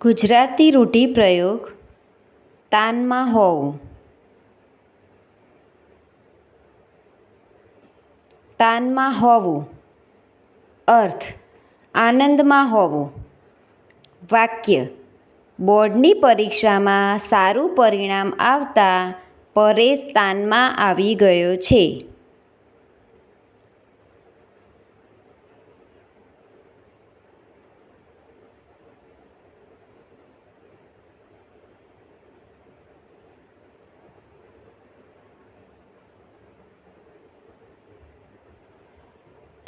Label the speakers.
Speaker 1: ગુજરાતી રૂઢિપ્રયોગ તાનમાં હોવું તાનમાં હોવું. અર્થ, આનંદમાં હોવું. વાક્ય, બોર્ડની પરીક્ષામાં સારું પરિણામ આવતા પરેશ તાનમાં આવી ગયો છે.